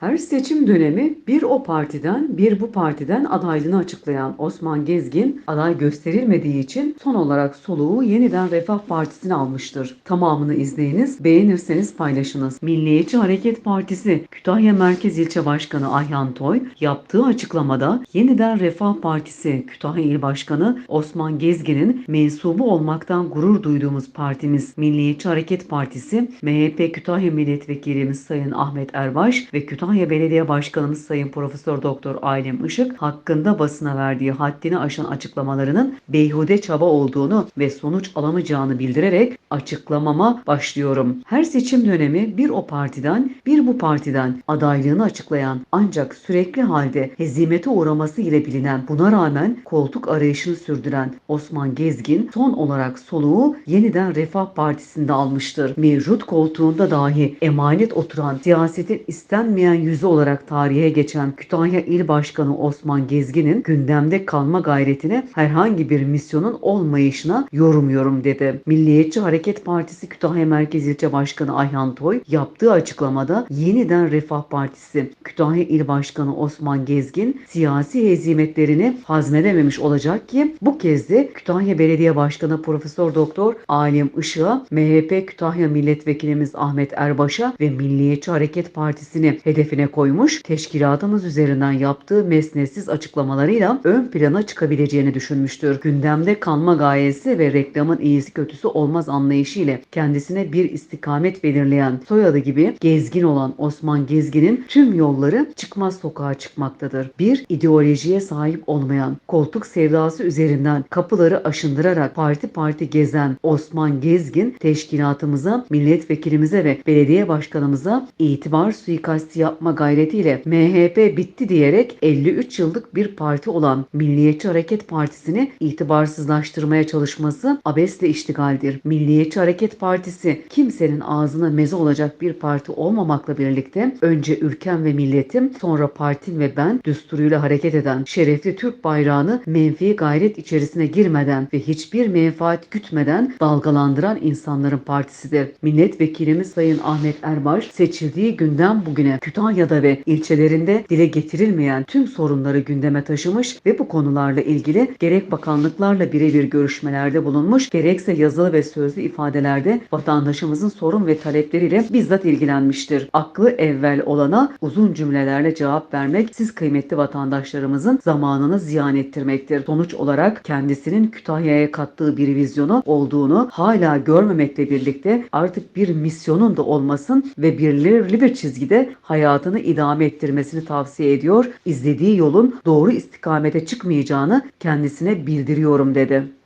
Her seçim dönemi bir o partiden bir bu partiden adaylığını açıklayan Osman Gezgin aday gösterilmediği için son olarak soluğu yeniden Refah Partisi'ne almıştır. Tamamını izleyiniz, beğenirseniz paylaşınız. Milliyetçi Hareket Partisi Kütahya Merkez İlçe Başkanı Ayhan Toy yaptığı açıklamada yeniden Refah Partisi Kütahya İl Başkanı Osman Gezgin'in mensubu olmaktan gurur duyduğumuz partimiz Milliyetçi Hareket Partisi MHP Kütahya Milletvekilimiz Sayın Ahmet Erbaş ve Kütahya Belediye Başkanımız Sayın Profesör Doktor Aylem Işık hakkında basına verdiği haddini aşan açıklamalarının beyhude çaba olduğunu ve sonuç alamayacağını bildirerek açıklamama başlıyorum. Her seçim dönemi bir o partiden bir bu partiden adaylığını açıklayan ancak sürekli halde hezimete uğraması ile bilinen buna rağmen koltuk arayışını sürdüren Osman Gezgin son olarak soluğu yeniden Refah Partisi'nde almıştır. Mevcut koltuğunda dahi emanet oturan siyasetin istenmeyen yüzü olarak tarihe geçen Kütahya İl Başkanı Osman Gezgin'in gündemde kalma gayretine herhangi bir misyonun olmayışına yorumuyorum dedi. Milliyetçi Hareket Partisi Kütahya Merkez İlçe Başkanı Ayhan Toy yaptığı açıklamada yeniden Refah Partisi Kütahya İl Başkanı Osman Gezgin siyasi hezimetlerini hazmedememiş olacak ki bu kez de Kütahya Belediye Başkanı Profesör Doktor Alim Işık'a MHP Kütahya Milletvekilimiz Ahmet Erbaş'a ve Milliyetçi Hareket Partisi'ni hedefine koymuş, teşkilatımız üzerinden yaptığı mesnetsiz açıklamalarıyla ön plana çıkabileceğini düşünmüştür. Gündemde kalma gayesi ve reklamın iyisi kötüsü olmaz anlayışı ile kendisine bir istikamet belirleyen soyadı gibi gezgin olan Osman Gezgin'in tüm yolları çıkmaz sokağa çıkmaktadır. Bir ideolojiye sahip olmayan, koltuk sevdası üzerinden kapıları aşındırarak parti parti gezen Osman Gezgin teşkilatımıza, milletvekilimize ve belediye başkanımıza itibar suikasti yapma gayretiyle MHP bitti diyerek 53 yıllık bir parti olan Milliyetçi Hareket Partisi'ni itibarsızlaştırmaya çalışması abesle iştigaldir. Milliyetçi Hareket Partisi kimsenin ağzına meze olacak bir parti olmamakla birlikte önce ülkem ve milletim sonra partim ve ben düsturuyla hareket eden şerefli Türk bayrağını menfi gayret içerisine girmeden ve hiçbir menfaat gütmeden dalgalandıran insanların partisidir. Milletvekilimiz Sayın Ahmet Erbaş seçildiği günden bugüne Kütahya'da ve ilçelerinde dile getirilmeyen tüm sorunları gündeme taşımış ve bu konularla ilgili gerek bakanlıklarla birebir görüşmelerde bulunmuş, gerekse yazılı ve sözlü ifadelerde vatandaşımızın sorun ve talepleriyle bizzat ilgilenmiştir. Aklı evvel olana uzun cümlelerle cevap vermek siz kıymetli vatandaşlarımızın zamanını ziyan ettirmektir. Sonuç olarak kendisinin Kütahya'ya kattığı bir vizyonu olduğunu hala görmemekle birlikte artık bir misyonun da olmasın ve belirli bir çizgide hayatını idame ettirmesini tavsiye ediyor. İzlediği yolun doğru istikamete çıkmayacağını kendisine bildiriyorum dedi.